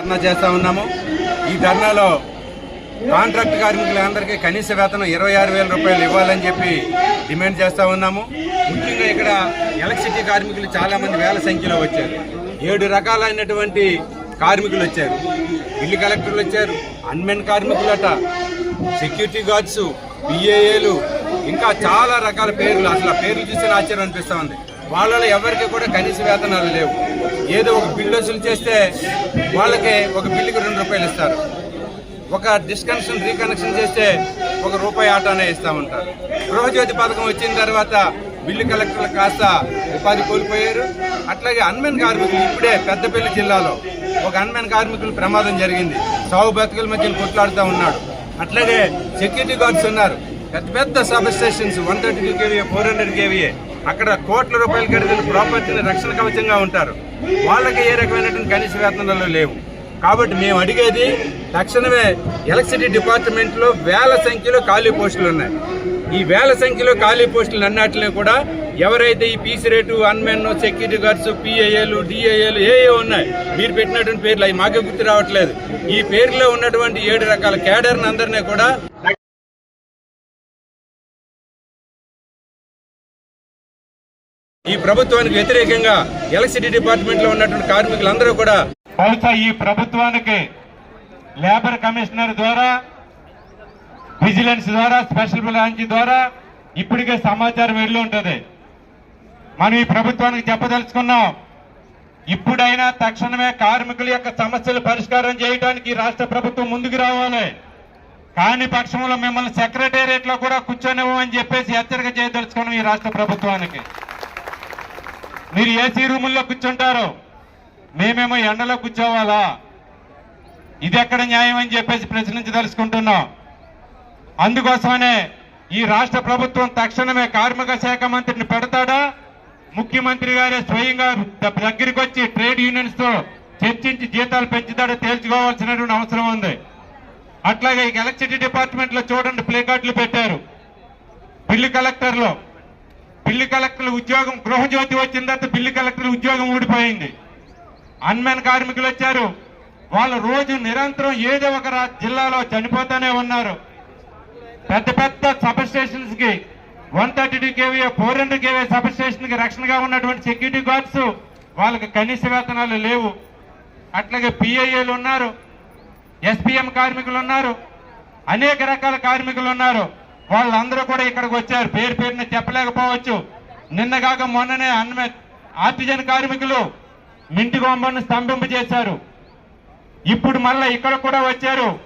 ధర్నా చేస్తా ఉన్నాము. ఈ ధర్నాలో కాంట్రాక్ట్ కార్మికులందరికీ కనీస వేతనం ఇరవై ఆరు వేల రూపాయలు ఇవ్వాలని చెప్పి డిమాండ్ చేస్తా ఉన్నాము. ముఖ్యంగా ఇక్కడ ఎలక్ట్రిసిటీ కార్మికులు చాలామంది వేల సంఖ్యలో వచ్చారు. ఏడు రకాలైనటువంటి కార్మికులు వచ్చారు. ఇల్లు కలెక్టర్లు వచ్చారు. అన్మెన్ కార్మికులట సెక్యూరిటీ గార్డ్స్ పిఏఏలు ఇంకా చాలా రకాల పేర్లు. అసలు ఆ పేర్లు చూస్తే ఆశ్చర్యం అనిపిస్తూ ఉంది. వాళ్ళలో ఎవరికి కూడా కనీస వేతనాలు లేవు. ఏదో ఒక బిల్లు వసూలు చేస్తే వాళ్ళకి ఒక బిల్లుకి రెండు రూపాయలు ఇస్తారు. ఒక డిస్కనెక్షన్ రీకనెక్షన్ చేస్తే ఒక రూపాయి ఆటానే ఇస్తామంటారు. గృహజ్యోతి పథకం వచ్చిన తర్వాత బిల్లు కలెక్టర్లు కాస్త ఉపాధి కోల్పోయారు. అట్లాగే అన్మెన్ కార్మికులు ఇప్పుడే పెద్దపల్లి జిల్లాలో ఒక అన్మెన్ కార్మికులు ప్రమాదం జరిగింది. సాగు బతుకుల మధ్య కొట్లాడుతూ ఉన్నాడు. అట్లాగే సెక్యూరిటీ గార్డ్స్ ఉన్నారు. పెద్ద పెద్ద substations one thirty two KVA four hundred KVA అక్కడ కోట్ల రూపాయలు గడిచిన ప్రాపర్టీని రక్షణ కవచంగా ఉంటారు. వాళ్ళకి ఏ రకమైనటువంటి కనీస వేతనాలు లేవు. కాబట్టి మేము అడిగేది తక్షణమే ఎలక్ట్రిసిటీ డిపార్ట్మెంట్లో వేల సంఖ్యలో ఖాళీ పోస్టులు ఉన్నాయి. ఈ వేల సంఖ్యలో ఖాళీ పోస్టులు అన్నిటిని కూడా ఎవరైతే ఈ పీసీ రేటు అన్మెన్ సెక్యూరిటీ గార్డ్స్ పిఏఏలు డిఏఏలు ఏ ఉన్నాయి మీరు పెట్టినటువంటి పేర్లు అవి మాకే గుర్తు రావట్లేదు. ఈ పేర్లో ఉన్నటువంటి ఏడు రకాల కేడర్ని అందరినీ కూడా ఈ ప్రభుత్వానికి వ్యతిరేకంగా ఎలక్ట్రిసిటీ డిపార్ట్మెంట్లో ఉన్నటువంటి కార్మికులందరూ కూడా బహుశా ఈ ప్రభుత్వానికి లేబర్ కమిషనర్ ద్వారా విజిలెన్స్ ద్వారా స్పెషల్ బ్రాంచ్ ద్వారా ఇప్పటికే సమాచారం వెళ్ళి ఉంటుంది. మనం ఈ ప్రభుత్వానికి చెప్పదలుచుకున్నాం ఇప్పుడైనా తక్షణమే కార్మికుల యొక్క సమస్యలు పరిష్కారం చేయడానికి రాష్ట్ర ప్రభుత్వం ముందుకు రావాలి. కాని పక్షంలో మిమ్మల్ని సెక్రటేరియట్లో కూడా కూర్చొనివ్వమని చెప్పేసి హెచ్చరిక చేయదలుచుకున్నాం ఈ రాష్ట్ర ప్రభుత్వానికి. మీరు ఏసీ రూముల్లో కూర్చుంటారు మేమేమో ఎండలో కూర్చోవాలా? ఇది ఎక్కడ న్యాయం అని చెప్పేసి ప్రశ్నించదలుచుకుంటున్నాం. అందుకోసమనే ఈ రాష్ట్ర ప్రభుత్వం తక్షణమే కార్మిక శాఖ మంత్రిని పెడతాడా? ముఖ్యమంత్రి గారే స్వయంగా దగ్గరికి వచ్చి ట్రేడ్ యూనియన్స్తో చర్చించి జీతాలు పెంచుతాడో తేల్చుకోవాల్సినటువంటి అవసరం ఉంది. అట్లాగే ఈ ఎలక్ట్రిసిటీ డిపార్ట్మెంట్లో చూడండి ప్లేకార్డులు పెట్టారు. బిల్లు కలెక్టర్లో. పిల్లి బిల్లు కలెక్టర్ ఉద్యోగం గృహజ్యోతి వచ్చిన తర్వాత బిల్లు కలెక్టర్ ఉద్యోగం ఊడిపోయింది. అన్మెన్ కార్మికులు వచ్చారు. వాళ్ళు రోజు నిరంతరం ఏదో ఒక జిల్లాలో చనిపోతూనే ఉన్నారు. పెద్ద పెద్ద సబ్ స్టేషన్స్కి one thirty two KV four hundred KV sub స్టేషన్కి రక్షణగా ఉన్నటువంటి సెక్యూరిటీ గార్డ్స్ వాళ్ళకి కనీస వేతనాలు లేవు. అట్లాగే పిఐఏలు ఉన్నారు. ఎస్పీఎం కార్మికులు ఉన్నారు. అనేక రకాల కార్మికులు ఉన్నారు. వాళ్ళందరూ కూడా ఇక్కడికి వచ్చారు. పేరు పేరున చెప్పలేకపోవచ్చు. నిన్నగాక మొన్ననే అన్న ఆర్టిజన్ కార్మికులు మింటి గొంబను స్తంభింప చేశారు. ఇప్పుడు మళ్ళా ఇక్కడ కూడా వచ్చారు.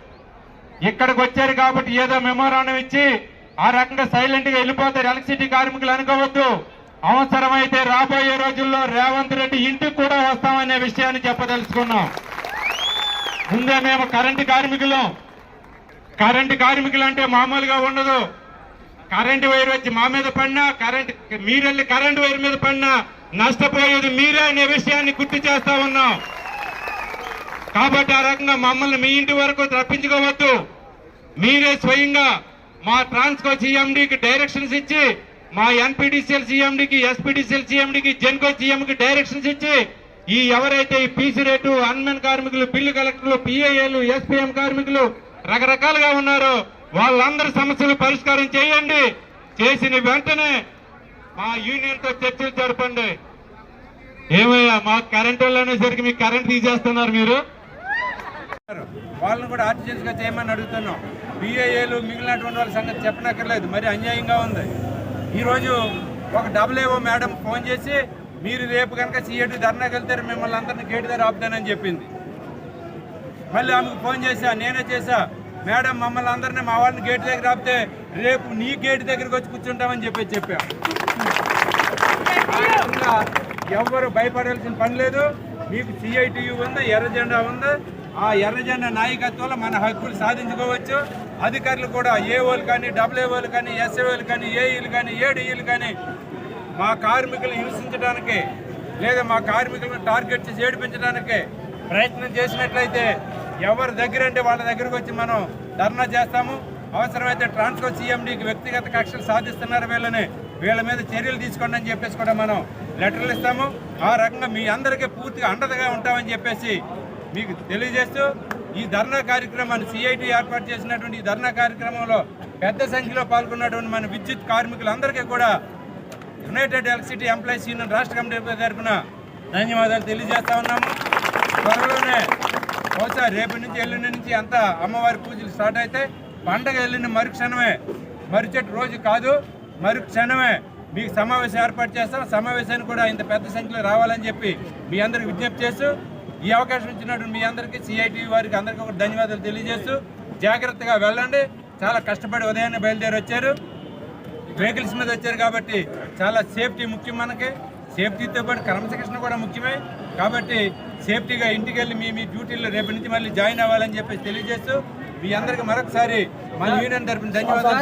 ఇక్కడికి వచ్చారు కాబట్టి ఏదో మెమోరాండం ఇచ్చి ఆ రకంగా సైలెంట్గా వెళ్ళిపోతారు. ఎలక్ట్రిసిటీ కార్మికులు అనుకోవద్దు. అవసరమైతే రాబోయే రోజుల్లో రేవంత్ రెడ్డి ఇంటికి కూడా వస్తామనే విషయాన్ని చెప్పదలుచుకున్నాం. ముందే మేము కరెంటు కార్మికులం. కరెంటు కార్మికులు అంటే మామూలుగా ఉండదు. కరెంటు వైర్ వచ్చి మా మీద పడినా కరెంట్ మీరెళ్ళి కరెంటు వైర్ మీద పడినా నష్టపోయేది మీరే అనే విషయాన్ని గుర్తు చేస్తా ఉన్నాం. కాబట్టి ఆ రకంగా మమ్మల్ని మీ ఇంటి వరకు తప్పించుకోవద్దు మీరే స్వయంగా మా ట్రాన్స్కో సీఎండీకి డైరెక్షన్స్ ఇచ్చి మా ఎన్పీడీసీఎల్ సీఎండీకి ఎస్పీడీసీఎల్ సీఎండీకి జెన్కో సీఎంకి డైరెక్షన్స్ ఇచ్చి ఈ ఎవరైతే ఈ పీసీ రేటు అన్మెన్ కార్మికులు బిల్లు కలెక్టర్లు పిఏఏలు ఎస్పీఎం కార్మికులు రకరకాలుగా ఉన్నారు. వాళ్ళందరి సమస్యలు పరిష్కారం చేయండి. చేసిన వెంటనే మా యూనియన్తో చర్చలు జరపండి. ఏమయ్యా మా కరెంట్ వాళ్ళు అనేసరికి మీకు కరెంట్ తీసేస్తున్నారు మీరు? వాళ్ళని కూడా ఆర్టిజన్స్గా చేయమని అడుగుతున్నాం. బిఏఏలు మిగిలినటువంటి వాళ్ళ సంగతి చెప్పనక్కర్లేదు. మరి అన్యాయంగా ఉంది. ఈరోజు ఒక డబుల్ మేడం ఫోన్ చేసి మీరు రేపు కనుక సీఏటు ధర్నాకి వెళ్తారు మిమ్మల్ని అందరినీ గేటు దగ్గర ఆపుతానని చెప్పింది. మళ్ళీ ఆమెకు ఫోన్ చేశా నేనే చేశా. మేడం మమ్మల్ని అందరినీ మా వాళ్ళని గేటు దగ్గర ఆపితే రేపు నీ గేటు దగ్గరికి వచ్చి కూర్చుంటామని చెప్పి. చెప్పా ఎవ్వరు భయపడాల్సిన పని లేదు. మీకు సిఐటియు ఉంది ఎర్ర జెండా ఉంది. ఆ ఎర్ర జెండా నాయకత్వంలో మన హక్కులు సాధించుకోవచ్చు. అధికారులు కూడా ఏఓలు కానీ డబ్ల్యూఓలు కానీ ఎస్ఏఓలు కానీ ఏఈలు కానీ ఏడీఈలు కానీ మా కార్మికులు హింసించడానికి లేదా మా కార్మికులను టార్గెట్ చేసి ఏడిపించడానికి ప్రయత్నం చేసినట్లయితే ఎవరి దగ్గర అంటే వాళ్ళ దగ్గరకు వచ్చి మనం ధర్నా చేస్తాము. అవసరమైతే ట్రాన్స్కో సీఎండీకి వ్యక్తిగత కక్షలు సాధిస్తున్నారు వీళ్ళని. వీళ్ళ మీద చర్యలు తీసుకోండి అని చెప్పేసి కూడా మనం లెటర్లు ఇస్తాము. ఆ రకంగా మీ అందరికీ పూర్తిగా అండదగా ఉంటామని చెప్పేసి మీకు తెలియజేస్తూ ఈ ధర్నా కార్యక్రమాన్ని సిఐటి ఏర్పాటు చేసినటువంటి ఈ ధర్నా కార్యక్రమంలో పెద్ద సంఖ్యలో పాల్గొన్నటువంటి మన విద్యుత్ కార్మికులందరికీ కూడా యునైటెడ్ ఎలక్ట్రిసిటీ ఎంప్లాయీస్ యూనియన్ రాష్ట్ర కమిటీ తరఫున ధన్యవాదాలు తెలియజేస్తా ఉన్నాము. త్వరలోనే బహుశా రేపు నుంచి ఎల్లుండి నుంచి అంతా అమ్మవారి పూజలు స్టార్ట్ అయితే పండగ ఎల్లుండి మరుక్షణమే. మరుచెట్టు రోజు కాదు మరుక్షణమే మీకు సమావేశం ఏర్పాటు చేస్తాం. సమావేశానికి కూడా ఇంత పెద్ద సంఖ్యలో రావాలని చెప్పి మీ అందరికి విజ్ఞప్తి చేస్తూ ఈ అవకాశం ఇచ్చినటువంటి మీ అందరికీ సిఐటి వారికి అందరికీ ఒక ధన్యవాదాలు తెలియజేస్తూ జాగ్రత్తగా వెళ్ళండి. చాలా కష్టపడి ఉదయాన్నే బయలుదేరి వచ్చారు. వెహికల్స్ మీద వచ్చారు కాబట్టి చాలా సేఫ్టీ ముఖ్యం మనకి. సేఫ్టీతో పాటు క్రమశిక్షణ కూడా ముఖ్యమే. కాబట్టి సేఫ్టీగా ఇంటికి వెళ్ళి మీ మీ డ్యూటీలో రేపటి నుంచి మళ్ళీ జాయిన్ అవ్వాలని చెప్పేసి తెలియజేస్తూ మీ అందరికీ మరొకసారి మన యూనియన్ తరపున ధన్యవాదాలు